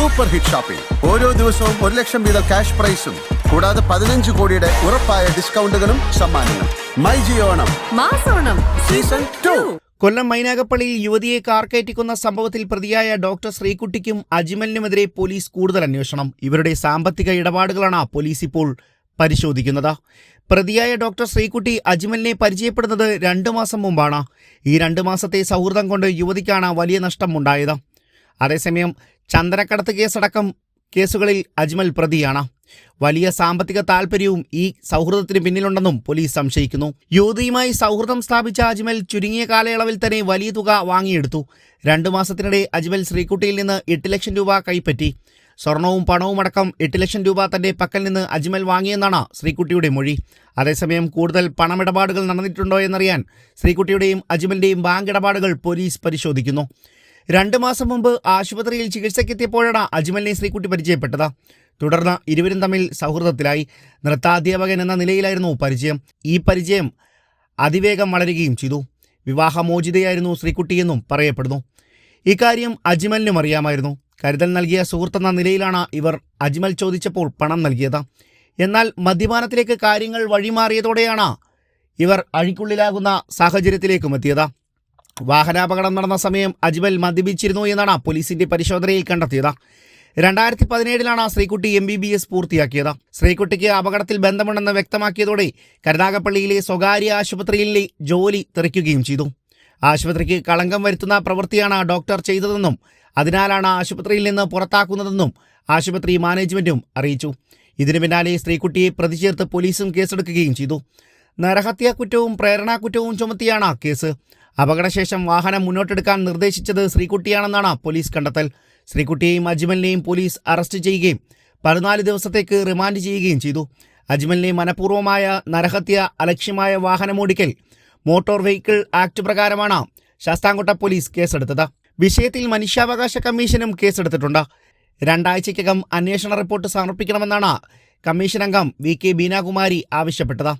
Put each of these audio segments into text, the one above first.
Super hit shopping ഓരോ ദിവസവും ഒരു ലക്ഷം വീതം ക്യാഷ് പ്രൈസും. കൂടാതെ പതിനഞ്ച് കോടിയുടെ ഉറപ്പായ ഡിസ്കൗണ്ടുകളും സമ്മാനങ്ങളും. മൈ ജിയോണം മാസോണം സീസൺ ടു. കൊല്ലം മൈനാഗപ്പള്ളിയിൽ യുവതിയെ കാർ കയറ്റിക്കുന്ന സംഭവത്തിൽ പ്രതിയായ ഡോക്ടർ ശ്രീകുട്ടിക്കും അജ്മലിനുമെതിരെ പോലീസ് കൂടുതൽ അന്വേഷണം. ഇവരുടെ സാമ്പത്തിക ഇടപാടുകളാണ് പോലീസ് ഇപ്പോൾ പരിശോധിക്കുന്നത്. പ്രതിയായ ഡോക്ടർ ശ്രീകുട്ടി അജ്മലിനെ പരിചയപ്പെടുന്നത് രണ്ടു മാസം മുമ്പാണ്. ഈ രണ്ടു മാസത്തെ സൗഹൃദം കൊണ്ട് യുവതിക്കാണ് വലിയ നഷ്ടം ഉണ്ടായത് അതേസമയം ചന്ദനക്കടത്ത് കേസടക്കം കേസുകളിൽ അജ്മൽ പ്രതിയാണ്. വലിയ സാമ്പത്തിക താൽപ്പര്യവും ഈ സൗഹൃദത്തിന് പിന്നിലുണ്ടെന്നും പോലീസ് സംശയിക്കുന്നു. യുവതിയുമായി സൗഹൃദം സ്ഥാപിച്ച അജ്മൽ ചുരുങ്ങിയ കാലയളവിൽ തന്നെ വലിയ തുക വാങ്ങിയെടുത്തു. രണ്ടു മാസത്തിനിടെ അജ്മൽ ശ്രീകുട്ടിയിൽ നിന്ന് എട്ട് ലക്ഷം രൂപ കൈപ്പറ്റി. സ്വർണവും പണവും അടക്കം എട്ട് ലക്ഷം രൂപ തന്റെ പക്കൽ നിന്ന് അജ്മൽ വാങ്ങിയെന്നാണ് ശ്രീകുട്ടിയുടെ മൊഴി. അതേസമയം കൂടുതൽ പണമിടപാടുകൾ നടന്നിട്ടുണ്ടോ എന്നറിയാൻ ശ്രീകുട്ടിയുടെയും അജ്മലിന്റെയും ബാങ്ക് ഇടപാടുകൾ പോലീസ് പരിശോധിക്കുന്നു. രണ്ട് മാസം മുമ്പ് ആശുപത്രിയിൽ ചികിത്സയ്ക്കെത്തിയപ്പോഴാണ് അജ്മലിനെ ശ്രീകുട്ടി പരിചയപ്പെട്ടത്. തുടർന്ന് ഇരുവരും തമ്മിൽ സൗഹൃദത്തിലായി. നൃത്താധ്യാപകൻ എന്ന നിലയിലായിരുന്നു പരിചയം. ഈ പരിചയം അതിവേഗം വളരുകയും ചെയ്തു. വിവാഹമോചിതയായിരുന്നു ശ്രീകുട്ടിയെന്നും പറയപ്പെടുന്നു. ഇക്കാര്യം അജ്മലിനും അറിയാമായിരുന്നു. കരുതൽ നൽകിയ സുഹൃത്തെന്ന നിലയിലാണ് ഇവർ അജ്മൽ ചോദിച്ചപ്പോൾ പണം നൽകിയത്. എന്നാൽ മദ്യപാനത്തിലേക്ക് കാര്യങ്ങൾ വഴിമാറിയതോടെയാണ് ഇവർ അഴിക്കുള്ളിലാകുന്ന സാഹചര്യത്തിലേക്കും എത്തിയത്. വാഹനാപകടം നടന്ന സമയം അജ്മൽ മദ്യപിച്ചിരുന്നു എന്നാണ് പോലീസിന്റെ പരിശോധനയിൽ കണ്ടെത്തിയത്. രണ്ടായിരത്തി പതിനേഴിലാണ് Sreekutty M B B S പൂർത്തിയാക്കിയത്. ശ്രീകുട്ടിക്ക് അപകടത്തിൽ ബന്ധമുണ്ടെന്ന് വ്യക്തമാക്കിയതോടെ കരുനാഗപ്പള്ളിയിലെ സ്വകാര്യ ആശുപത്രിയിലെ ജോലി തെറിക്കുകയും ചെയ്തു. ആശുപത്രിക്ക് കളങ്കം വരുത്തുന്ന പ്രവൃത്തിയാണ് ഡോക്ടർ ചെയ്തതെന്നും അതിനാലാണ് ആശുപത്രിയിൽ നിന്ന് പുറത്താക്കുന്നതെന്നും ആശുപത്രി മാനേജ്മെന്റും അറിയിച്ചു. ഇതിനു പിന്നാലെ സ്ത്രീകുട്ടിയെ പ്രതി ചേർത്ത് പോലീസും കേസെടുക്കുകയും ചെയ്തു. നരഹത്യാ പ്രേരണാക്കുറ്റവും പ്രേരണാ കുറ്റവും ചുമത്തിയാണ് കേസ്. അപകടശേഷം വാഹനം മുന്നോട്ടെടുക്കാൻ നിർദ്ദേശിച്ചത് ശ്രീകുട്ടിയാണെന്നാണ് പോലീസ് കണ്ടെത്തൽ. ശ്രീകുട്ടിയെയും അജ്മലിനെയും പോലീസ് അറസ്റ്റ് ചെയ്യുകയും പതിനാല് ദിവസത്തേക്ക് റിമാൻഡ് ചെയ്യുകയും ചെയ്തു. അജ്മലിനെ മനഃപൂർവമായ നരഹത്യ അലക്ഷ്യമായ വാഹനമോടിക്കൽ മോട്ടോർ വെഹിക്കിൾ ആക്ട് പ്രകാരമാണ് ശാസ്താംകോട്ട പോലീസ് കേസെടുത്തത്. വിഷയത്തിൽ മനുഷ്യാവകാശ കമ്മീഷനും കേസെടുത്തിട്ടുണ്ട്. രണ്ടാഴ്ചയ്ക്കകം അന്വേഷണ റിപ്പോർട്ട് സമർപ്പിക്കണമെന്നാണ് കമ്മീഷൻ അംഗം വി കെ ബീനാകുമാരി ആവശ്യപ്പെട്ടത്.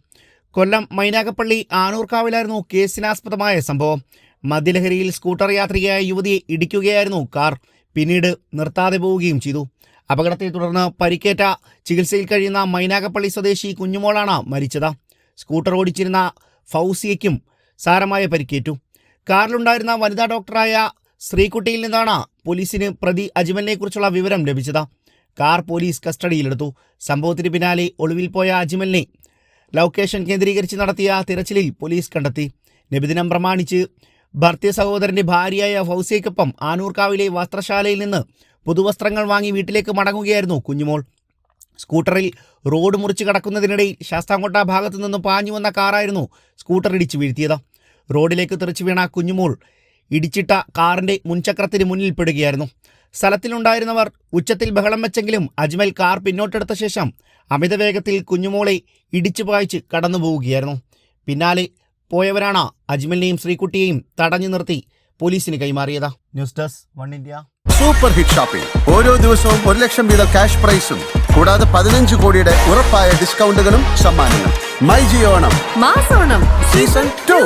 കൊല്ലം മൈനാഗപ്പള്ളി ആനൂർക്കാവിലായിരുന്നു കേസിനാസ്പദമായ സംഭവം. മദ്യലഹരിയിൽ സ്കൂട്ടർ യാത്രികയായ യുവതിയെ ഇടിക്കുകയായിരുന്നു കാർ. പിന്നീട് നിർത്താതെ പോവുകയും ചെയ്തു. അപകടത്തെ തുടർന്ന് പരിക്കേറ്റ ചികിത്സയിൽ കഴിയുന്ന മൈനാഗപ്പള്ളി സ്വദേശി കുഞ്ഞുമോളാണ് മരിച്ചത്. സ്കൂട്ടർ ഓടിച്ചിരുന്ന ഫൗസിയയ്ക്കും സാരമായ പരിക്കേറ്റു. കാറിലുണ്ടായിരുന്ന വനിതാ ഡോക്ടറായ ശ്രീകുട്ടിയിൽ നിന്നാണ് പോലീസിന് പ്രതി അജ്മലിനെ കുറിച്ചുള്ള വിവരം ലഭിച്ചത്. കാർ പോലീസ് കസ്റ്റഡിയിലെടുത്തു. സംഭവത്തിന് പിന്നാലെ ഒളിവിൽ പോയ അജ്മലിനെ ലൊക്കേഷൻ കേന്ദ്രീകരിച്ച് നടത്തിയ തിരച്ചിലിൽ പോലീസ് കണ്ടെത്തി. നബിദിനം പ്രമാണിച്ച് ഭർത്തി സഹോദരന്റെ ഭാര്യയായ ഫൗസിയയ്ക്കൊപ്പം ആനൂർക്കാവിലെ വസ്ത്രശാലയിൽ നിന്ന് പുതുവസ്ത്രങ്ങൾ വാങ്ങി വീട്ടിലേക്ക് മടങ്ങുകയായിരുന്നു കുഞ്ഞുമോൾ. സ്കൂട്ടറിൽ റോഡ് മുറിച്ച് കടക്കുന്നതിനിടയിൽ ശാസ്താംകോട്ട ഭാഗത്തു നിന്ന് പാഞ്ഞു വന്ന കാറായിരുന്നു സ്കൂട്ടർ ഇടിച്ചു വീഴ്ത്തിയത്. റോഡിലേക്ക് തെറിച്ചു വീണ കുഞ്ഞുമോൾ ഇടിച്ചിട്ട കാറിന്റെ മുൻചക്രത്തിന് മുന്നിൽ പെടുകയായിരുന്നു. സ്ഥലത്തിലുണ്ടായിരുന്നവർ ഉച്ചത്തിൽ ബഹളം വെച്ചെങ്കിലും അജ്മൽ കാർ പിന്നോട്ടെടുത്ത ശേഷം അമിതവേഗത്തിൽ കുഞ്ഞുമോളെ ഇടിച്ചു പായിച്ച് കടന്നു പോവുകയായിരുന്നു. പിന്നാലെ പോയവരാണ് അജ്മലിനെയും ശ്രീകുട്ടിയെയും തടഞ്ഞു നിർത്തി പോലീസിന് കൈമാറിയത്. News desk one India. Super hit shopping ഓരോ ദിവസവും ഒരു ലക്ഷം വീതം ക്യാഷ് പ്രൈസും കൂടാതെ പതിനഞ്ച് കോടിയുടെ ഉറപ്പായ ഡിസ്കൗണ്ടുകളും സമ്മാനങ്ങളും. മൈ ജിയോണം മാസോണം. Season two.